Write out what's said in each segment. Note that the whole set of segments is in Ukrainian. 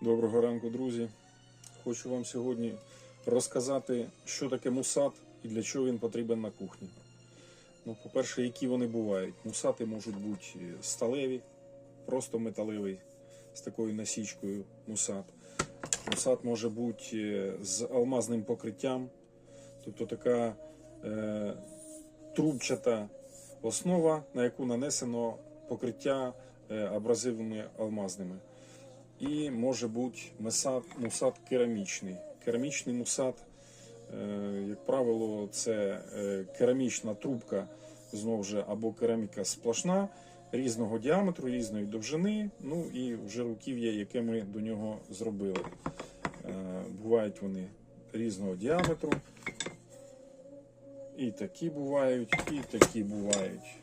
Доброго ранку, друзі. Хочу вам сьогодні розказати, що таке мусат і для чого він потрібен на кухні. Ну, по-перше, які вони бувають. Мусати можуть бути сталеві, просто металевий з такою насічкою мусат. Мусат може бути е, з алмазним покриттям, тобто така е, трубчата основа, на яку нанесено покриття е, абразивними алмазними. І може бути мусат, мусат керамічний. Керамічний мусат, е, як правило, це е, керамічна трубка, знову ж або кераміка сплошна, різного діаметру, різної довжини, ну і вже руків'я, яке ми до нього зробили. Е, Бувають вони різного діаметру. І такі бувають, і такі бувають.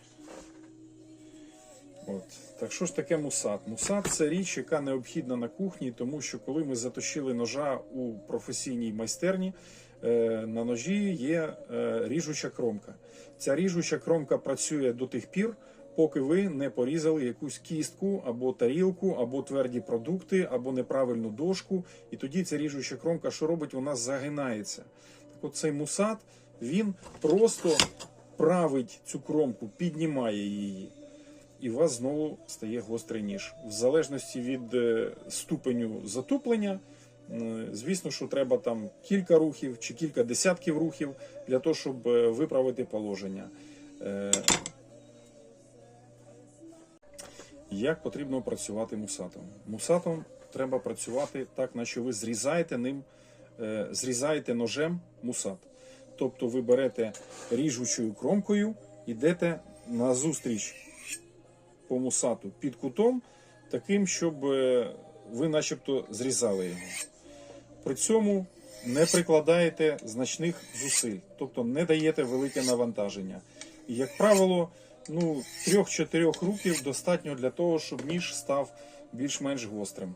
От. Так що ж таке мусат? Мусат це річ, яка необхідна на кухні, тому що коли ми заточили ножа у професійній майстерні, е, на ножі є е, ріжуча кромка. Ця ріжуча кромка працює до тих пір, поки ви не порізали якусь кістку або тарілку, або тверді продукти, або неправильну дошку. І тоді ця ріжуча кромка, що робить, вона загинається. Так от цей мусат, він просто править цю кромку, піднімає її і у вас знову стає гострий ніж. В залежності від е, ступеню затуплення, звісно, що треба там кілька рухів чи кілька десятків рухів для того, щоб е, виправити положення. Е, Як потрібно працювати мусатом? Мусатом треба працювати так, наче ви зрізаєте ним, зрізаєте ножем мусат. Тобто ви берете ріжучою кромкою, йдете назустріч по мусату під кутом, таким, щоб е, ви начебто зрізали його. При цьому не прикладаєте значних зусиль, тобто не даєте велике навантаження. І, як правило, ну, трьох-чотирьох рухів достатньо для того, щоб ніж став більш-менш гострим.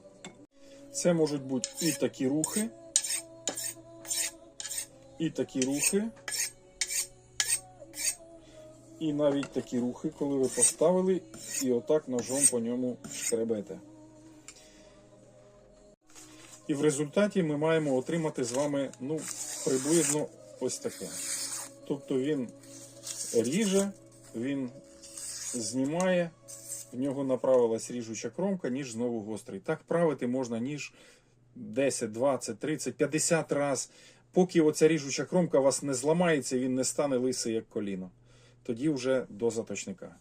Це можуть бути і такі рухи, і такі рухи, і навіть такі рухи, коли ви поставили і отак ножом по ньому шкребете. І в результаті ми маємо отримати з вами ну, приблизно ось таке. Тобто він ріже, він знімає, в нього направилась ріжуча кромка, ніж знову гострий. Так правити можна ніж 10, 20, 30, 50 раз. Поки оця ріжуча кромка вас не зламається, він не стане лисий як коліно. Тоді вже до заточника.